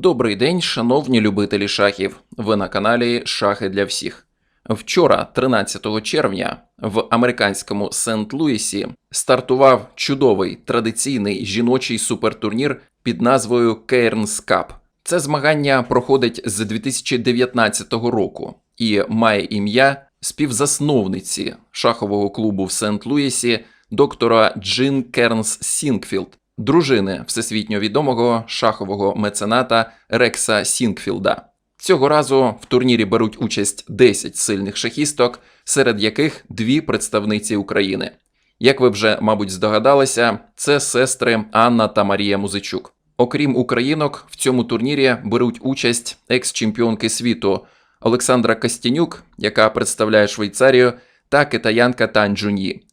Добрий день, шановні любителі шахів. Ви на каналі Шахи для всіх. Вчора, 13 червня, в американському Сент-Луісі стартував чудовий традиційний жіночий супертурнір під назвою Cairns Cup. Це змагання проходить з 2019 року і має ім'я співзасновниці шахового клубу в Сент-Луісі доктора Джин Кернс Сінгфілд, дружини всесвітньо відомого шахового мецената Рекса Сінгфілда. Цього разу в турнірі беруть участь 10 сильних шахісток, серед яких дві представниці України. Як ви вже, мабуть, здогадалися, це сестри Анна та Марія Музичук. Окрім українок, в цьому турнірі беруть участь екс-чемпіонки світу Олександра Костянюк, яка представляє Швейцарію, та китаянка Тань Джуньї.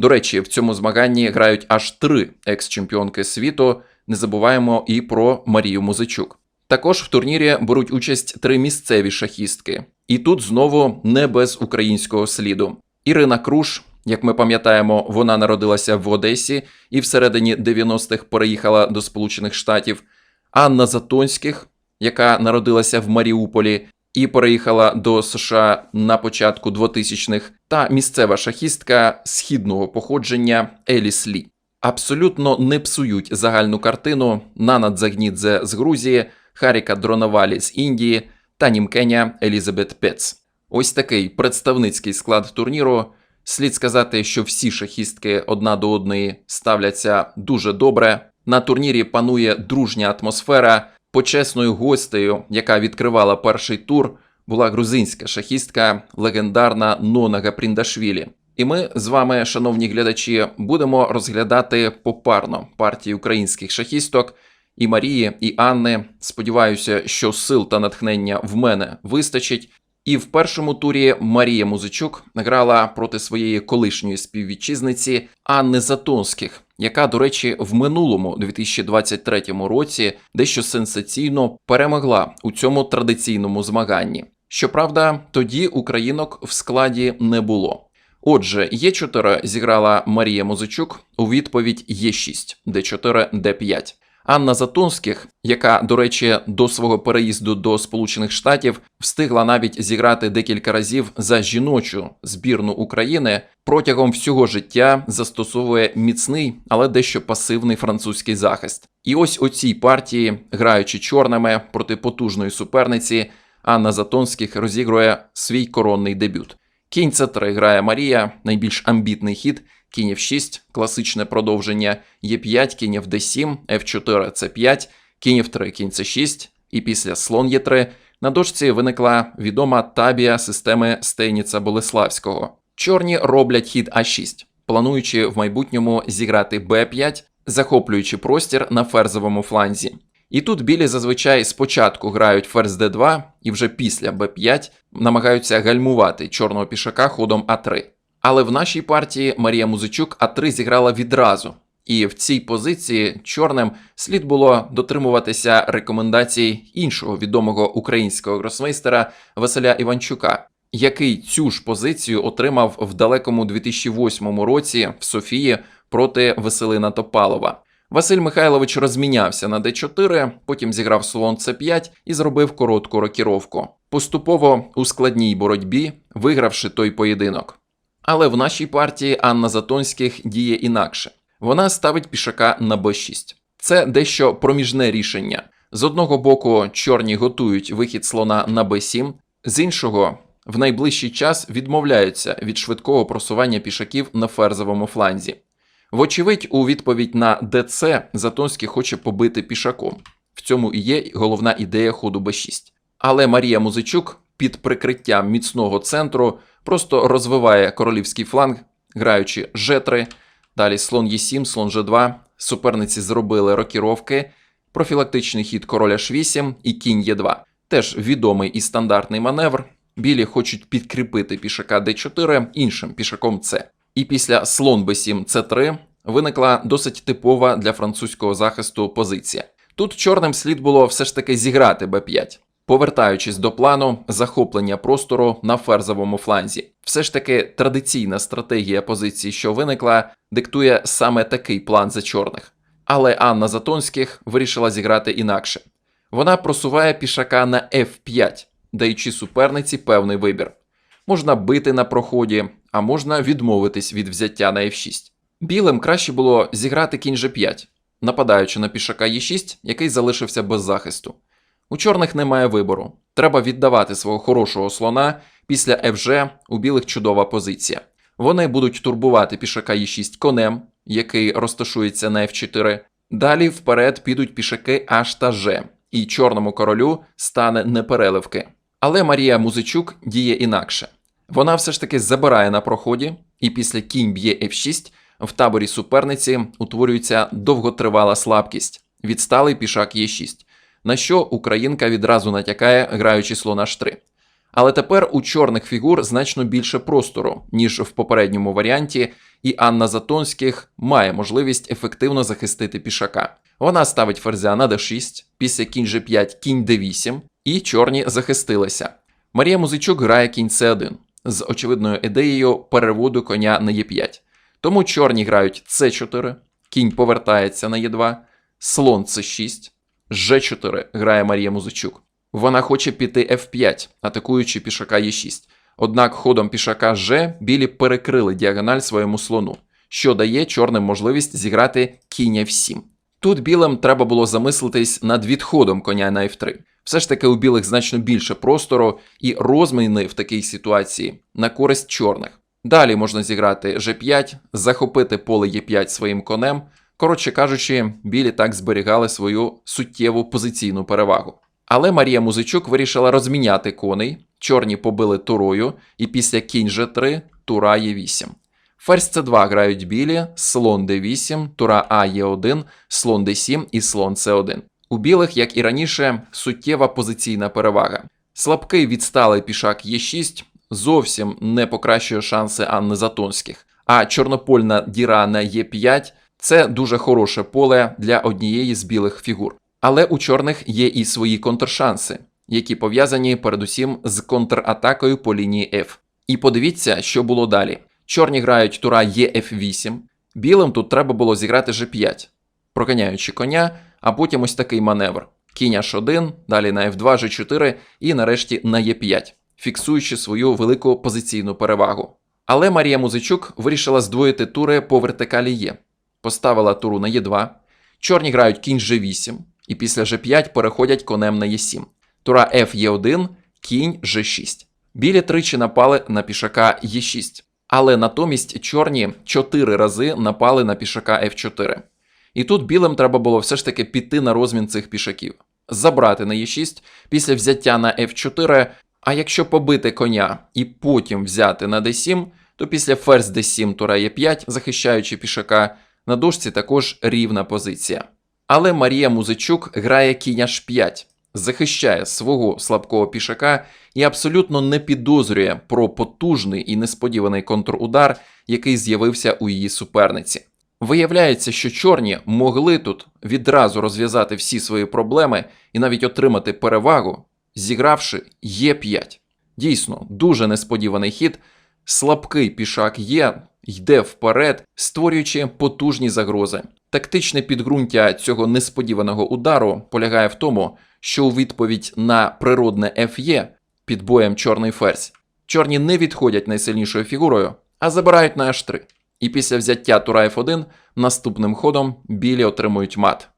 До речі, в цьому змаганні грають аж три екс-чемпіонки світу. Не забуваємо і про Марію Музичук. Також в турнірі беруть участь три місцеві шахістки. І тут знову не без українського сліду. Ірина Круш, як ми пам'ятаємо, вона народилася в Одесі і всередині 90-х переїхала до Сполучених Штатів. Анна Затонських, яка народилася в Маріуполі і переїхала до США на початку 2000-х, та місцева шахістка східного походження Еліс Лі. Абсолютно не псують загальну картину Нана Дзагнідзе з Грузії, Харіка Дроновалі з Індії та німкеня Елізабет Пец. Ось такий представницький склад турніру. Слід сказати, що всі шахістки одна до одної ставляться дуже добре. На турнірі панує дружня атмосфера. Почесною гостею, яка відкривала перший тур, була грузинська шахістка, легендарна Нона Гапріндашвілі. І ми з вами, шановні глядачі, будемо розглядати попарно партії українських шахісток і Марії, і Анни. Сподіваюся, що сил та натхнення в мене вистачить. І в першому турі Марія Музичук грала проти своєї колишньої співвітчизниці Анни Затонських, яка, до речі, в минулому 2023 році дещо сенсаційно перемогла у цьому традиційному змаганні. Щоправда, тоді українок в складі не було. Отже, Е4 зіграла Марія Музичук у відповідь Е6, Д4, Д5. Анна Затонських, яка, до речі, до свого переїзду до Сполучених Штатів встигла навіть зіграти декілька разів за жіночу збірну України, протягом всього життя застосовує міцний, але дещо пасивний французький захист. І ось у цій партії, граючи чорними проти потужної суперниці, Анна Затонських розігрує свій коронний дебют. Кінь С3 грає Марія, найбільш амбітний хід. Кінь F6, класичне продовження Е5, кінь F7, F4, C5, кінь F3, кінь C6, і після слон Е3 на дошці виникла відома табія системи Стейніца Болеславського. Чорні роблять хід А6, плануючи в майбутньому зіграти Б5, захоплюючи простір на ферзовому фланзі. І тут білі зазвичай спочатку грають ферзь d2 і вже після b5 намагаються гальмувати чорного пішака ходом А3. Але в нашій партії Марія Музичук А3 зіграла відразу. І в цій позиції чорним слід було дотримуватися рекомендацій іншого відомого українського гросмейстера Василя Іванчука, який цю ж позицію отримав в далекому 2008 році в Софії проти Василина Топалова. Василь Михайлович розмінявся на d4, потім зіграв слон c5 і зробив коротку рокіровку, поступово у складній боротьбі, вигравши той поєдинок. Але в нашій партії Анна Затонських діє інакше. Вона ставить пішака на b6. Це дещо проміжне рішення. З одного боку, чорні готують вихід слона на b7, з іншого, в найближчий час відмовляються від швидкого просування пішаків на ферзовому фланзі. Вочевидь, у відповідь на ДЦ Затонський хоче побити пішаком. В цьому і є головна ідея ходу Б6. Але Марія Музичук під прикриттям міцного центру просто розвиває королівський фланг, граючи Ж3, далі слон Е7, слон Ж2. Суперниці зробили рокіровки, профілактичний хід короля H8 і кінь Е2. Теж відомий і стандартний маневр. Білі хочуть підкріпити пішака d4 іншим пішаком С. І після слон b7 c3 виникла досить типова для французького захисту позиція. Тут чорним слід було все ж таки зіграти b5, повертаючись до плану захоплення простору на ферзовому фланзі. Все ж таки традиційна стратегія позиції, що виникла, диктує саме такий план за чорних. Але Анна Затонських вирішила зіграти інакше. Вона просуває пішака на F5, даючи суперниці певний вибір. Можна бити на проході, а можна відмовитись від взяття на F6. Білим краще було зіграти кінь G5, нападаючи на пішака Е6, який залишився без захисту. У чорних немає вибору. Треба віддавати свого хорошого слона. Після FG у білих чудова позиція. Вони будуть турбувати пішака Е6 конем, який розташується на F4. Далі вперед підуть пішаки H та G, і чорному королю стане непереливки. Але Марія Музичук діє інакше. Вона все ж таки забирає на проході, і після кінь б'є F6 в таборі суперниці утворюється довготривала слабкість, відсталий пішак Е6, на що українка відразу натякає, граючи слона H3. Але тепер у чорних фігур значно більше простору, ніж в попередньому варіанті, і Анна Затонських має можливість ефективно захистити пішака. Вона ставить ферзя на d6, після кінь g5, кінь d8, і чорні захистилися. Марія Музичук грає кінь c1 з очевидною ідеєю переводу коня на e5. Тому чорні грають c4, кінь повертається на e2, слон c6, g4 грає Марія Музичук. Вона хоче піти f5, атакуючи пішака e6. Однак ходом пішака G білі перекрили діагональ своєму слону, що дає чорним можливість зіграти кінь f7. Тут білим треба було замислитись над відходом коня на f3. Все ж таки у білих значно більше простору і розміни в такій ситуації на користь чорних. Далі можна зіграти g5, захопити поле e5 своїм конем. Коротше кажучи, білі так зберігали свою суттєву позиційну перевагу. Але Марія Музичук вирішила розміняти коней. Чорні побили турою, і після кінь G3 тура Е8. Ферзь c2 грають білі, слон d8, тура А Е1, слон d7 і слон c1. У білих, як і раніше, суттєва позиційна перевага. Слабкий відсталий пішак Е6 зовсім не покращує шанси Анни Затонських, а чорнопольна діра на Е5 це дуже хороше поле для однієї з білих фігур. Але у чорних є і свої контршанси, які пов'язані передусім з контратакою по лінії F. І подивіться, що було далі. Чорні грають тура EF8, білим тут треба було зіграти G5, проганяючи коня, а потім ось такий маневр. Кінь H1, далі на F2, G4 і нарешті на E5, фіксуючи свою велику позиційну перевагу. Але Марія Музичук вирішила здвоїти тури по вертикалі Е. Поставила туру на Е2, чорні грають кінь G8, і після G5 переходять конем на Е7. Тура F Е1, кінь G6. Білі тричі напали на пішака Е6, але натомість чорні 4 рази напали на пішака F4. І тут білим треба було все ж таки піти на розмін цих пішаків, забрати на Е6 після взяття на F4. А якщо побити коня і потім взяти на D7, то після ферзь D7 тура Е5, захищаючи пішака, на дошці також рівна позиція. Але Марія Музичук грає кінь H5, захищає свого слабкого пішака і абсолютно не підозрює про потужний і несподіваний контрудар, який з'явився у її суперниці. Виявляється, що чорні могли тут відразу розв'язати всі свої проблеми і навіть отримати перевагу, зігравши Е5. Дійсно, дуже несподіваний хід. Слабкий пішак Є йде вперед, створюючи потужні загрози. Тактичне підґрунтя цього несподіваного удару полягає в тому, що у відповідь на природне FE під боєм чорний ферзь, чорні не відходять найсильнішою фігурою, а забирають на H3. І після взяття тура F1 наступним ходом білі отримують мат.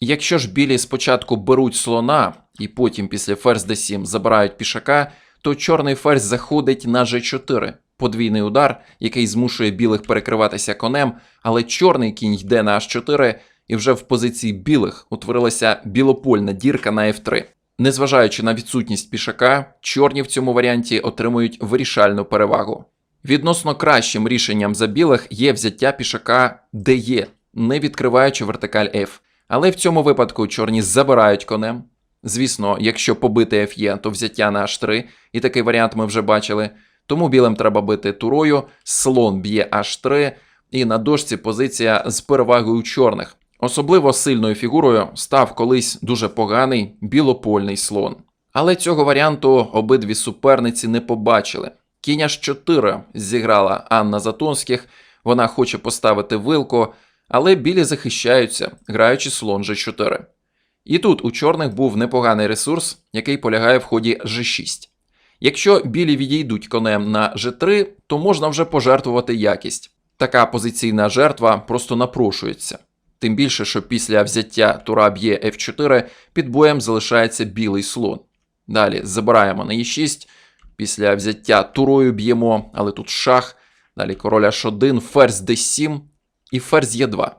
Якщо ж білі спочатку беруть слона і потім після ферзь d7 забирають пішака, то чорний ферзь заходить на G4, подвійний удар, який змушує білих перекриватися конем, але чорний кінь йде на H4, і вже в позиції білих утворилася білопольна дірка на F3. Незважаючи на відсутність пішака, чорні в цьому варіанті отримують вирішальну перевагу. Відносно кращим рішенням за білих є взяття пішака DE, не відкриваючи вертикаль F. Але в цьому випадку чорні забирають конем. Звісно, якщо побити F то взяття на H3, і такий варіант ми вже бачили. Тому білим треба бити турою, слон б'є H3, і на дошці позиція з перевагою чорних. Особливо сильною фігурою став колись дуже поганий білопольний слон. Але цього варіанту обидві суперниці не побачили. Кінь H4 зіграла Анна Затонських, вона хоче поставити вилку, але білі захищаються, граючи слон G4. І тут у чорних був непоганий ресурс, який полягає в ході G6. Якщо білі відійдуть конем на G3, то можна вже пожертвувати якість. Така позиційна жертва просто напрошується. Тим більше, що після взяття тура б'є F4 під боєм залишається білий слон. Далі забираємо на E6. Після взяття турою б'ємо, але тут шах. Далі король H1, ферзь D7 і ферзь Е2.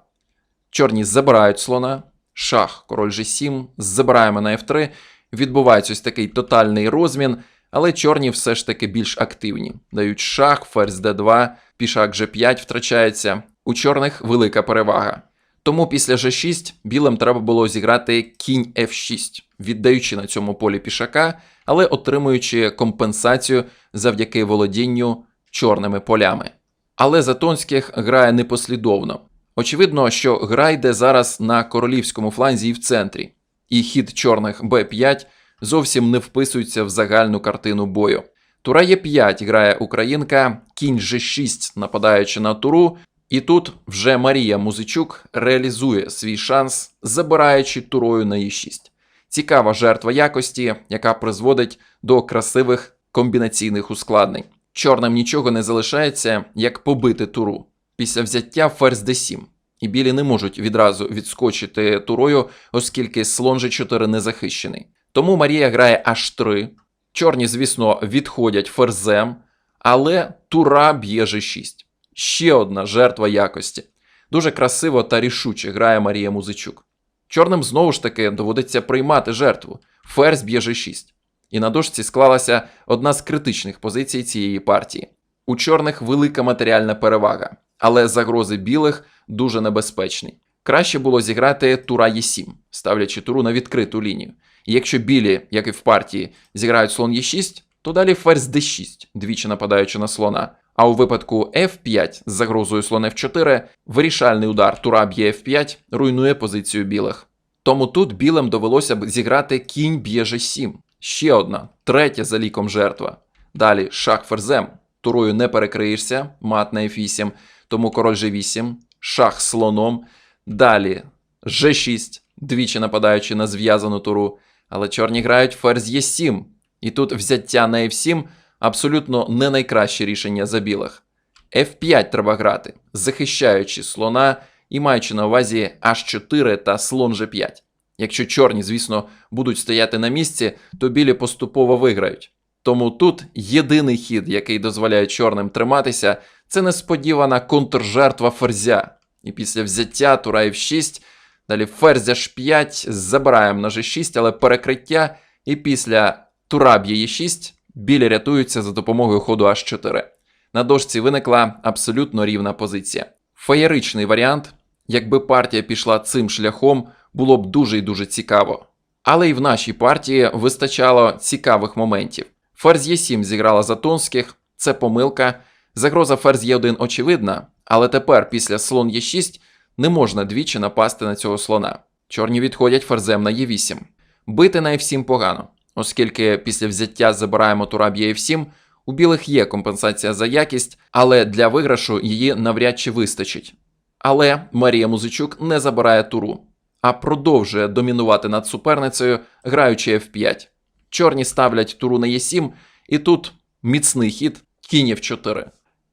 Чорні забирають слона, шах, король G7, забираємо на F3. Відбувається ось такий тотальний розмін, але чорні все ж таки більш активні. Дають шах, ферзь D2, пішак G5 втрачається. У чорних велика перевага. Тому після G6 білим треба було зіграти кінь F6, віддаючи на цьому полі пішака, але отримуючи компенсацію завдяки володінню чорними полями. Але Затонських грає непослідовно. Очевидно, що гра йде зараз на королівському фланзі і в центрі, і хід чорних Б5 зовсім не вписується в загальну картину бою. Тура Е5 грає українка, кінь G6 нападаючи на туру, і тут вже Марія Музичук реалізує свій шанс, забираючи турою на Е6. Цікава жертва якості, яка призводить до красивих комбінаційних ускладнень. Чорним нічого не залишається, як побити туру. Після взяття ферзь d7. І білі не можуть відразу відскочити турою, оскільки слон G4 не захищений. Тому Марія грає H3. Чорні, звісно, відходять ферзем, але тура б'є G6. Ще одна жертва якості. Дуже красиво та рішуче грає Марія Музичук. Чорним знову ж таки доводиться приймати жертву. Ферзь б'є G6. І на дошці склалася одна з критичних позицій цієї партії. У чорних велика матеріальна перевага, але загрози білих дуже небезпечні. Краще було зіграти тура Е7, ставлячи туру на відкриту лінію. Якщо білі, як і в партії, зіграють слон Е6, то далі ферзь d6, двічі нападаючи на слона. А у випадку F5 з загрозою слон F4, вирішальний удар тура б'є F5 руйнує позицію білих. Тому тут білим довелося б зіграти кінь б'є G7. Ще одна, третя за ліком жертва. Далі шах ферзем. Турою не перекриєшся, мат на F8, тому король G8, шах слоном. Далі G6, двічі нападаючи на зв'язану туру. Але чорні грають ферзь Е7. І тут взяття на F7 абсолютно не найкраще рішення за білих. F5 треба грати, захищаючи слона і маючи на увазі H4 та слон G5. Якщо чорні, звісно, будуть стояти на місці, то білі поступово виграють. Тому тут єдиний хід, який дозволяє чорним триматися, це несподівана контржертва ферзя. І після взяття тура F6, далі ферзь H5, забираємо на G6, але перекриття, і після тура б'є Е6 білі рятуються за допомогою ходу H4. На дошці виникла абсолютно рівна позиція. Феєричний варіант, якби партія пішла цим шляхом, було б дуже і дуже цікаво. Але і в нашій партії вистачало цікавих моментів. Ферзь Е7 зіграла Затонських, це помилка. Загроза ферзь Е1 очевидна, але тепер після слон Е6 не можна двічі напасти на цього слона. Чорні відходять ферзем на Е8. Бити на F7 погано, оскільки після взяття забираємо тура б'є F7, у білих є компенсація за якість, але для виграшу її навряд чи вистачить. Але Марія Музичук не забирає туру, а продовжує домінувати над суперницею, граючи F5. Чорні ставлять туру на Е7, і тут міцний хід кінь F4.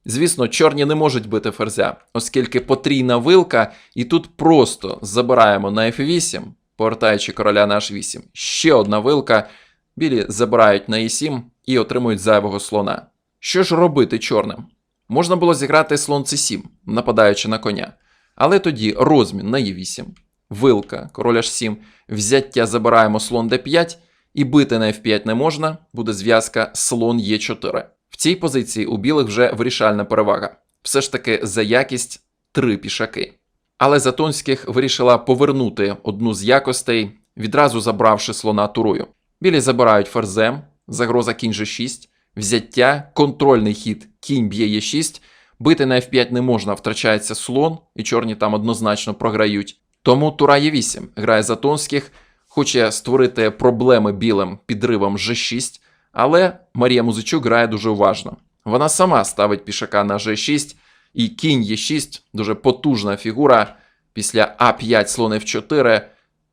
Звісно, чорні не можуть бити ферзя, оскільки потрійна вилка, і тут просто забираємо на F8, повертаючи короля на H8. Ще одна вилка, білі забирають на E7 і отримують зайвого слона. Що ж робити чорним? Можна було зіграти слон C7, нападаючи на коня. Але тоді розмін на Е8, вилка, король H7, взяття забираємо слон D5, і бити на F5 не можна, буде зв'язка слон Е4. Цій позиції у білих вже вирішальна перевага. Все ж таки за якість три пішаки. Але Затонських вирішила повернути одну з якостей, відразу забравши слона турою. Білі забирають ферзем, загроза кінь G6, взяття, контрольний хід кінь б'є Е6, бити на F5 не можна, втрачається слон, і чорні там однозначно програють. Тому тура Е8 грає Затонських, хоче створити проблеми білим підривом G6, але Марія Музичук грає дуже уважно. Вона сама ставить пішака на G6, і кінь Е6 дуже потужна фігура. Після А5 слон F4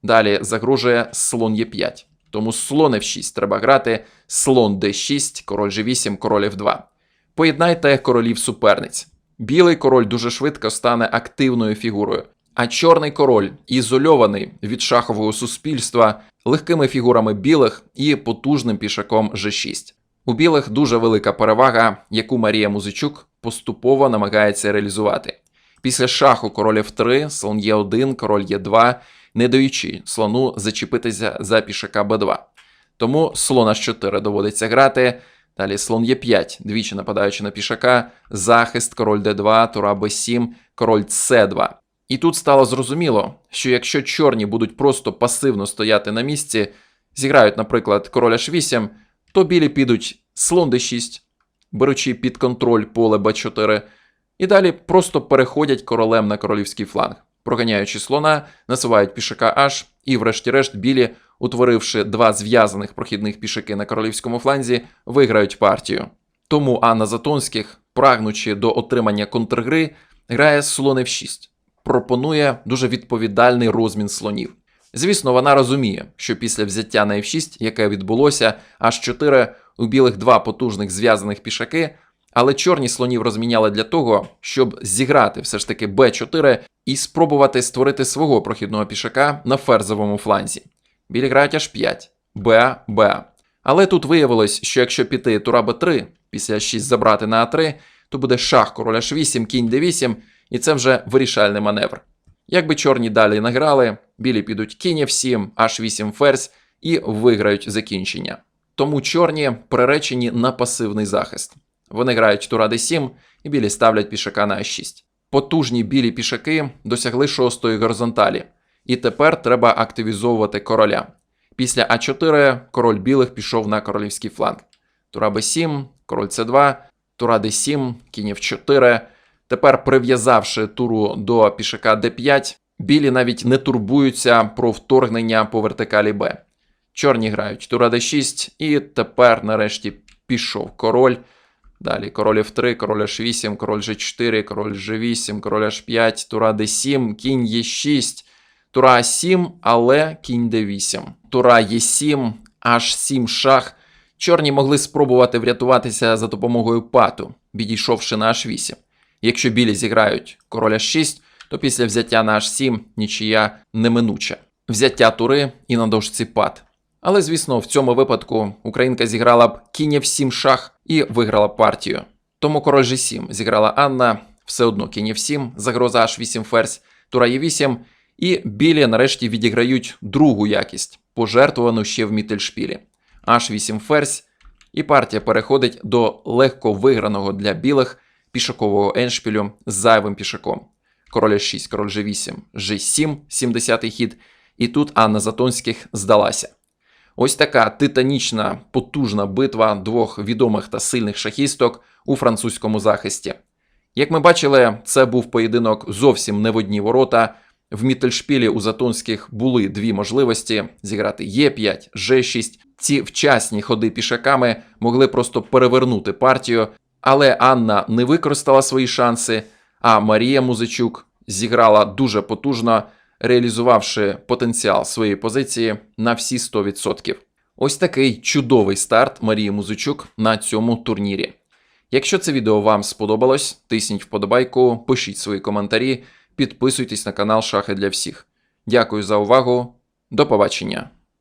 Далі загрожує слон Е5. Тому слон F6 треба грати, слон D6, король G8, король F2. Поєднайте королів суперниць. Білий король дуже швидко стане активною фігурою, а чорний король ізольований від шахового суспільства легкими фігурами білих і потужним пішаком G6. У білих дуже велика перевага, яку Марія Музичук поступово намагається реалізувати. Після шаху король F3, слон Е1, король Е2, не даючи слону зачепитися за пішака Б2. Тому слон H4 доводиться грати. Далі слон Е5, двічі нападаючи на пішака, захист, король Д2, тура Б7, король С2. І тут стало зрозуміло, що якщо чорні будуть просто пасивно стояти на місці, зіграють, наприклад, король H8, то білі підуть слон d6, беручи під контроль поле b4, і далі просто переходять королем на королівський фланг, проганяючи слона, насувають пішака H, і, врешті-решт, білі, утворивши два зв'язаних прохідних пішаки на королівському фланзі, виграють партію. Тому Анна Затонських, прагнучи до отримання контргри, грає слон f6, пропонує дуже відповідальний розмін слонів. Звісно, вона розуміє, що після взяття на f6, яке відбулося, аж 4 у білих два потужних зв'язаних пішаки, але чорні слонів розміняли для того, щоб зіграти все ж таки b4 і спробувати створити свого прохідного пішака на ферзовому фланзі. Білі грають аж 5, Б, Б. Але тут виявилось, що якщо піти тура Б3, після 6 забрати на А3, то буде шах король H8, кінь D8, і це вже вирішальний маневр. Якби чорні далі награли, білі підуть кінь F7, H8 ферзь і виграють закінчення. Тому чорні приречені на пасивний захист. Вони грають тура d7 і білі ставлять пішака на а6. Потужні білі пішаки досягли шостої горизонталі, і тепер треба активізовувати короля. Після а4 король білих пішов на королівський фланг. Тура b7, король c2, тура d7, кінь f4. Тепер, прив'язавши туру до пішака d5, білі навіть не турбуються про вторгнення по вертикалі b. Чорні грають тура d6, і тепер, нарешті, пішов король. Далі король F3, король H8, король G4, король G8, король H5, тура D7, кінь Е6, тура А7, але кінь D8. Тура Е7, H7 шах. Чорні могли спробувати врятуватися за допомогою пату, відійшовши на H8. Якщо білі зіграють король H6, то після взяття на H7 нічия неминуча. Взяття тури і на дошці пат. Але, звісно, в цьому випадку українка зіграла б кінь F7 шах і виграла партію. Тому король G7 зіграла Анна, все одно кінь F7, загроза H8 ферзь, тура Е8, і білі нарешті відіграють другу якість, пожертвувану ще в мітельшпілі. H8 ферзь, і партія переходить до легко виграного для білих пішакового еншпілю з зайвим пішаком. Король H6, король G8, G7, 70-й хід, і тут Анна Затонських здалася. Ось така титанічна, потужна битва двох відомих та сильних шахісток у французькому захисті. Як ми бачили, це був поєдинок зовсім не в одні ворота. В Міттельшпілі у Затонських були дві можливості зіграти Е5, Ж6. Ці вчасні ходи пішаками могли просто перевернути партію, але Анна не використала свої шанси, а Марія Музичук зіграла дуже потужно реалізувавши потенціал своєї позиції на всі 100%. Ось такий чудовий старт Марії Музичук на цьому турнірі. Якщо це відео вам сподобалось, тисніть вподобайку, пишіть свої коментарі, підписуйтесь на канал Шахи для всіх. Дякую за увагу, до побачення!